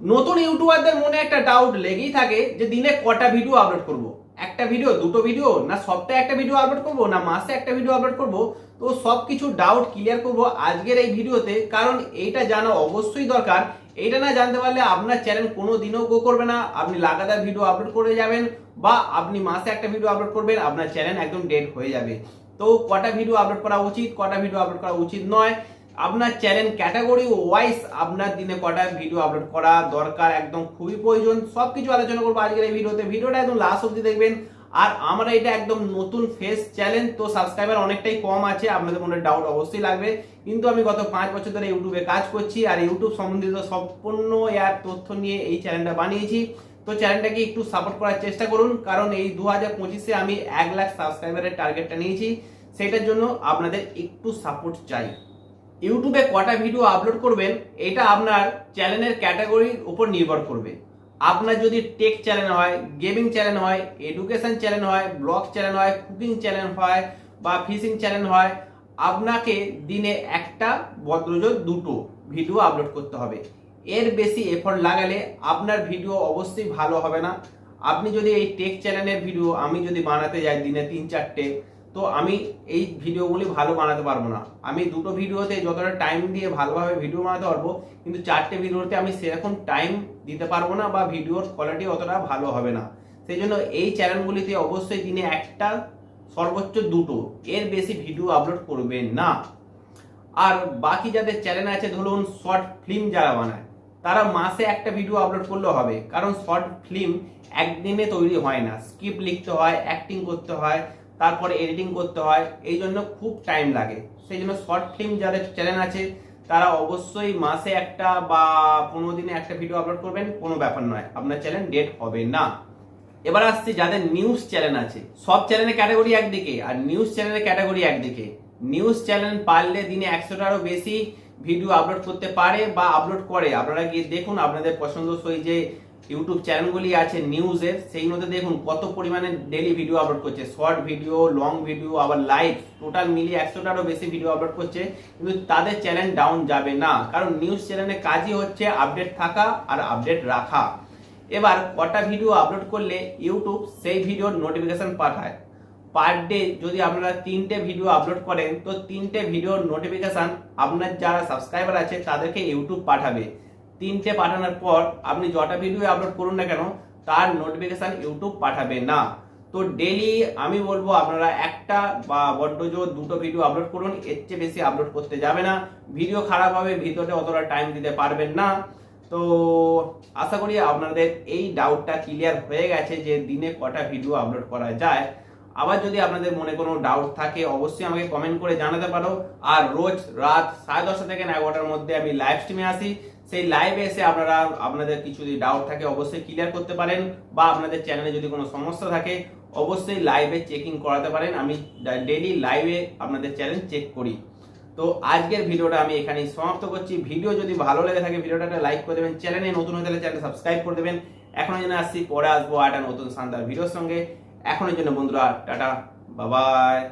নতুন ইউটিউবারদের মনে একটা ডাউট লেগেই থাকে যে দিনে কটা ভিডিও আপলোড করব। একটা ভিডিও দুটো ভিডিও না সপ্তাহে একটা ভিডিও আপলোড করব, না মাসে একটা ভিডিও আপলোড করব? তো সব কিছু ডাউট ক্লিয়ার করব আজকের এই ভিডিওতে, কারণ এইটা জানা অবশ্যই দরকার। এইটা না জানতে পারলে আপনার চ্যানেল কোনো দিনও গো করবে না। আপনি লাগাতার ভিডিও আপলোড করে যাবেন বা আপনি মাসে একটা ভিডিও আপলোড করবেন, আপনার চ্যানেল একদম ডেড হয়ে যাবে। তো কটা ভিডিও আপলোড করা উচিত, কটা ভিডিও আপলোড করা উচিত নয়। আপনার চ্যানেল ক্যাটাগরি ওয়াইজ আপনার দিনে কটা ভিডিও আপলোড করা দরকার, একদম খুবই প্রয়োজন। সব কিছু আলোচনা করব আজকের এই ভিডিওতে। ভিডিওটা একদম লাস্ট অবধি দেখবেন। আর আমরা এটা একদম নতুন ফেস চ্যালেঞ্জ তো সাবস্ক্রাইবার অনেকটাই কম আছে, আপনাদের মনে ডাউট অবশ্যই লাগবে। কিন্তু আমি গত পাঁচ বছর ধরে ইউটিউবে কাজ করছি, আর ইউটিউব সম্বন্ধিত সম্পূর্ণ এর তথ্য নিয়ে এই চ্যানেলটা বানিয়েছি। তো চ্যানেলটাকে একটু সাপোর্ট করার চেষ্টা করুন, কারণ এই দু হাজার পঁচিশে আমি এক লাখ সাবস্ক্রাইবারের টার্গেটটা নিয়েছি। সেটার জন্য আপনাদের একটু সাপোর্ট চাই। ইউটিউবে কটা ভিডিও আপলোড করবেন, এটা আপনার চ্যানেলের ক্যাটাগরির উপর নির্ভর করবে। আপনার যদি টেক চ্যানেল হয়, গেমিং চ্যানেল হয়, এডুকেশন চ্যানেল হয়, ব্লগ চ্যানেল হয়, কুকিং চ্যানেল হয় বা ফিশিং চ্যানেল হয়, আপনাকে দিনে একটা বদ্রজ দুটো ভিডিও আপলোড করতে হবে। এর বেশি এফোর্ট লাগালে আপনার ভিডিও অবশ্যই ভালো হবে না। আপনি যদি এই টেক চ্যানেলের ভিডিও, আমি যদি বানাতে যাই দিনে তিন চারটে তো আমি এই ভিডিওগুলি ভালো বানাতে পারব না। আমি দুটো ভিডিওতে যতটা টাইম দিয়ে ভালোভাবে ভিডিও বানাতে পারব, কিন্তু চারটে ভিডিওতে আমি সেরকম টাইম দিতে পারব না বা ভিডিওর কোয়ালিটি অতটা ভালো হবে না। সেই জন্য এই চ্যানেলগুলিতে অবশ্যই দিনে একটা, সর্বোচ্চ দুটো, এর বেশি ভিডিও আপলোড করবেন না। আর বাকি যাদের চ্যানেল আছে, ধরুন শর্ট ফিল্ম যারা বানায়, তারা মাসে একটা ভিডিও আপলোড করলে হবে। কারণ শর্ট ফিল্ম একদিনে তৈরি হয় না। স্ক্রিপ্ট লিখতে হয় অ্যাক্টিং করতে হয় তারপরে এডিটিং করতে হয় এই জন্য খুব টাইম লাগে। সেই জন্য শর্ট ফিল্ম যাদের চ্যানেল আছে, তারা অবশ্যই মাসে একটা বা পনেরো দিনে একটা ভিডিও আপলোড করবেন, কোনো ব্যাপার নয়। আপনার চ্যানেল ডেট হবে না। এবার আসছি যাদের নিউজ চ্যানেল আছে। সব চ্যানেলের ক্যাটাগরি একদিকে আর নিউজ চ্যানেলের ক্যাটাগরি একদিকে। নিউজ চ্যানেল পারলে দিনে একশোটারও বেশি ভিডিও আপলোড করতে পারে বা আপলোড করে। আপনারা গিয়ে দেখুন, আপনাদের পছন্দসই যে ইউটিউব চ্যানেলগুলি আছে নিউজের সেই মধ্যে দেখুন কত পরিমাণে ডেলি ভিডিও আপলোড করছে। শর্ট ভিডিও লং ভিডিও আবার লাইভ টোটাল মিলিয়ে একশোটারও বেশি ভিডিও আপলোড করছে। কিন্তু তাদের চ্যানেল ডাউন যাবে না। কারণ নিউজ চ্যানেলের কাজই হচ্ছে আপডেট থাকা আর আপডেট রাখা। এবার কটা ভিডিও আপলোড করলে ইউটিউব সেই ভিডিওর নোটিফিকেশন পাঠায়। পার ডে যদি আপনারা তিনটে ভিডিও আপলোড করেন, তো তিনটে ভিডিওর নোটিফিকেশন আপনার যারা সাবস্ক্রাইবার আছে, তাদেরকে ইউটিউব পাঠাবে। তিনটে পাঠানোর পর আপনি যটা ভিডিও আপলোড করুন না কেন, তার নোটিফিকেশন ইউটিউব পাঠাবে না। তো ডেলি আমি বলব আপনারা একটা বা বড্ড জোর দুটো ভিডিও আপলোড করুন, এর চেয়ে বেশি আপলোড করতে যাবে না। ভিডিও খারাপ হবে ভিডিওতে অতটা টাইম দিতে পারবেন না। তো আশা করি আপনাদের এই ডাউটটা ক্লিয়ার হয়ে গেছে যে দিনে কটা ভিডিও আপলোড করা যায়। আবার যদি আপনাদের মনে কোনো ডাউট থাকে, অবশ্যই আমাকে কমেন্ট করে জানাতে পারো। আর রোজ রাত সাড়ে দশটা থেকে এগারোটার মধ্যে আমি লাইভ স্ট্রিমে আসি। সেই লাইভে এসে আপনারা, আপনাদের কিছু যদি ডাউট থাকে, অবশ্যই ক্লিয়ার করতে পারেন বা আপনাদের চ্যানেলে যদি কোনো সমস্যা থাকে, অবশ্যই লাইভে চেকিং করাতে পারেন। আমি ডেলি লাইভে আপনাদের চ্যানেল চেক করি। তো আজকের ভিডিওটা আমি এখানেই সমাপ্ত করছি। ভিডিও যদি ভালো লেগে থাকে, ভিডিওটা লাইক করে দেবেন। চ্যানেলে নতুন হয়ে থাকলে চ্যানেল সাবস্ক্রাইব করে দেবেন। এখনও জন্য আসছি, পরে আসব একটা নতুন শানদার ভিডিওর সঙ্গে। এখনের জন্য বন্ধুরা টাটা বাবাই।